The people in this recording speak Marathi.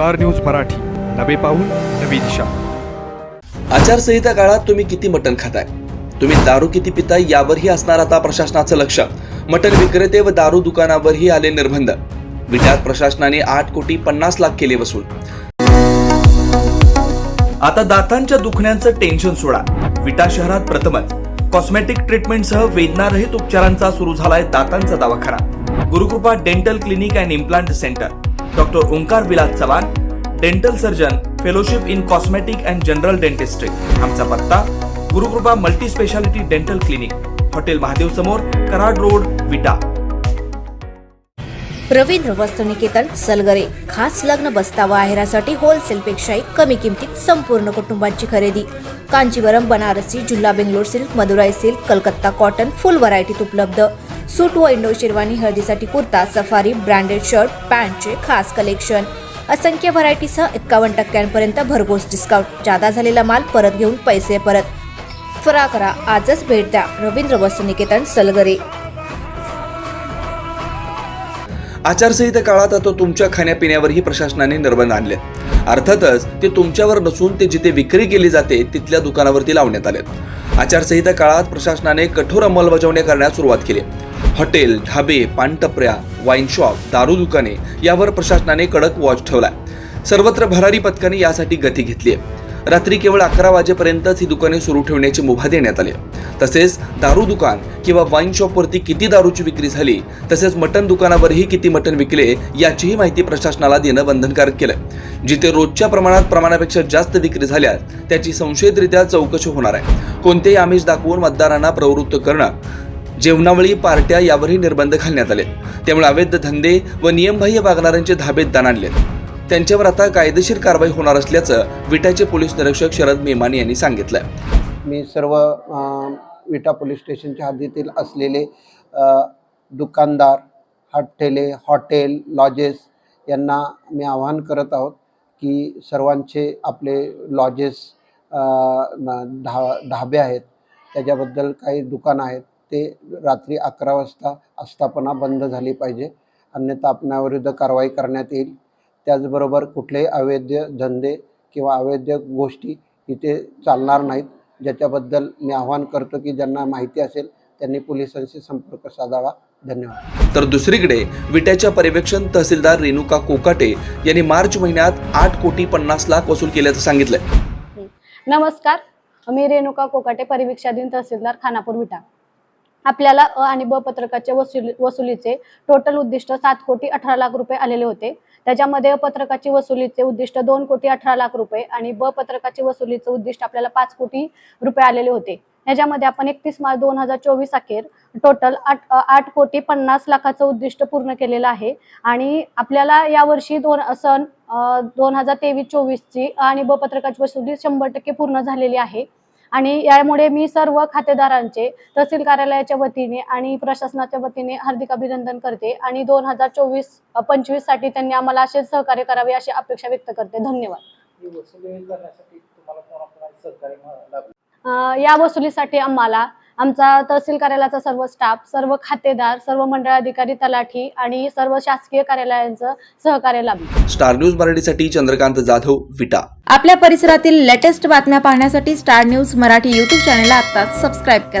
Star news Marathi. नवे पाऊल नवी दिशा. आचारसंहिता काळात तुम्ही किती मटण खाताय? तुम्ही दारू किती पिताय यावरही असणार आता प्रशासनाचं लक्ष. मटण विक्रेते व दारू दुकानावरही आले निर्बंध. विट्यात प्रशासनाने आठ कोटी पन्नास लाख केले वसूल. आता दातांच्या दुखण्याचं टेन्शन सोडा. विटा शहरात प्रथमच. कॉस्मेटिक ट्रीटमेंटसह वेदनारहित उपचारांचा सुरू झालाय दातांचा दवाखाना. Gurukripa dental clinic and implant centre doctor Omkar Vilas Chavan dental surgeon fellowship in cosmetic and general dentistry आमचा पत्ता Gurukripa multi speciality dental clinic hotel Mahadev समोर कराड रोड विटा रवींद्र वस्तुनिकेतन सलगरे खास लग्न बस्तावा आहेरासाठी होलसेलपेक्षाही कमी किमतीत संपूर्ण कुटुंबांची खरेदी. Kanjeevaram Banarasi जुल्हा Bangalore silk Madurai silk Calcutta cotton full व्हरायटीत उपलब्ध. सूट व इंडो शेरवानी हळदीसाठी कुर्ता सफारी ब्रँडेड शर्ट पॅन्टचे खास कलेक्शन. असंख्य व्हरायटीसह एक्कावन्न टक्क्यांपर्यंत भरघोस डिस्काउंट जादा झालेला माल परत घेऊन पैसे परत. फरा करा आजच भेट द्या. रवींद्र वस्तुनिकेतन सलगरे. आचारसंहिता काळात आता तुमच्या खाण्यापिण्यावरही प्रशासनाने निर्बंध आणले. अर्थातच ते तुमच्यावर नसून ते जिथे विक्री केली जाते तिथल्या दुकानावरती लावण्यात आले आचारसंहिता काळात प्रशासनाने कठोर अंमलबजावणी करण्यास सुरुवात केली. हॉटेल ढाबे पानटपऱ्या वाईन शॉप दारू दुकाने यावर प्रशासनाने कडक वॉच ठेवलाय. सर्वत्र भरारी पथकाने यासाठी गती घेतली आहे रात्री केवळ अकरा वाजेपर्यंतच ही दुकाने सुरू ठेवण्याची मुभा देण्यात आली. तसेच दारू दुकान किंवा वाईन शॉपवरती किती दारूची विक्री झाली तसेच मटण दुकानावरही किती मटण विकले याचीही माहिती प्रशासनाला देणं बंधनकारक केलंय. जिथे रोजच्या प्रमाणात प्रमाणापेक्षा जास्त विक्री झाल्या त्याची संशयितरित्या चौकशी होणार आहे. कोणतेही आमिष दाखवून मतदारांना प्रवृत्त करणं जेवणावळी पार्ट्या यावरही निर्बंध घालण्यात आले त्यामुळे अवैध धंदे व नियमबाह्य वागणाऱ्यांचे धाबे दणाणले त्यांच्यावर आता कायदेशीर कारवाई होणार असल्याचं विटाचे पोलीस निरीक्षक शरद मेमाने यांनी सांगितलं मी सर्व विटा पोलीस स्टेशनच्या हद्दीतील असलेले दुकानदार हॉटेले हॉटेल लॉजेस यांना मी आवाहन करत आहोत की सर्वांचे आपले लॉजेस धा न- ढाबे आहेत. त्याच्याबद्दल काही दुकानं आहेत. ते रात्री अकरा वाजता आस्थापना बंद झाली पाहिजे. अन्यथा आपणाविरुद्ध कारवाई करण्यात येईल. त्याचबरोबर कुठलेही अवैध धंदे किंवा अवैध गोष्टी इथे चालणार नाहीत. ज्याच्याबद्दल मी आवाहन करतो की ज्यांना माहिती असेल त्यांनी पोलिसांशी संपर्क साधावा. धन्यवाद. तर दुसरीकडे विट्याच्या पर्यवेक्षण तहसीलदार रेणुका कोकाटे यांनी मार्च महिन्यात आठ कोटी पन्नास लाख वसूल केल्याचं सांगितलंय. नमस्कार. मी रेणुका कोकाटे परिवीक्षाधीन तहसीलदार खानापूर विटा. आपल्याला अ आणि ब पत्रकाच्या वसुली वसुलीचे टोटल उद्दिष्ट सात कोटी अठरा लाख रुपये आलेले होते. त्याच्यामध्ये अ पत्रकाची वसुलीचे उद्दिष्ट दोन कोटी अठरा लाख रुपये आणि ब पत्रकाची वसुलीचे उद्दिष्ट आपल्याला पाच कोटी रुपये आलेले होते. याच्यामध्ये आपण एकतीस मार्च दोन हजार चोवीस अखेर टोटल आठ आठ कोटी पन्नास लाखाचं उद्दिष्ट पूर्ण केलेलं आहे. आणि आपल्याला यावर्षी दोन सन दोन हजार तेवीस चोवीसची आणि ब पत्रकाची वसुली शंभर टक्के पूर्ण झालेली आहे. आणि यामुळे मी सर्व खातेदारांचे तहसील कार्यालयाच्या वतीने आणि प्रशासनाच्या वतीने हार्दिक अभिनंदन करते आणि दोन हजार चोवीस पंचवीससाठी त्यांनी आम्हाला असे सहकार्य करावे अशी अपेक्षा व्यक्त करते. धन्यवाद. या वसुलीसाठी आम्हाला आमचा तहसील कार्यालयाचा सर्व स्टाफ सर्व खातेदार सर्व मंडळ अधिकारी तलाठी आणि सर्व शासकीय कार्यालयांचं सहकार्य लाभलं. स्टार न्यूज मराठीसाठी चंद्रकांत जाधव विटा. आपल्या परिसरातील लेटेस्ट बातम्या पाहण्यासाठी स्टार न्यूज मराठी यूट्यूब चॅनलला आत्ताच सबस्क्राईब करा.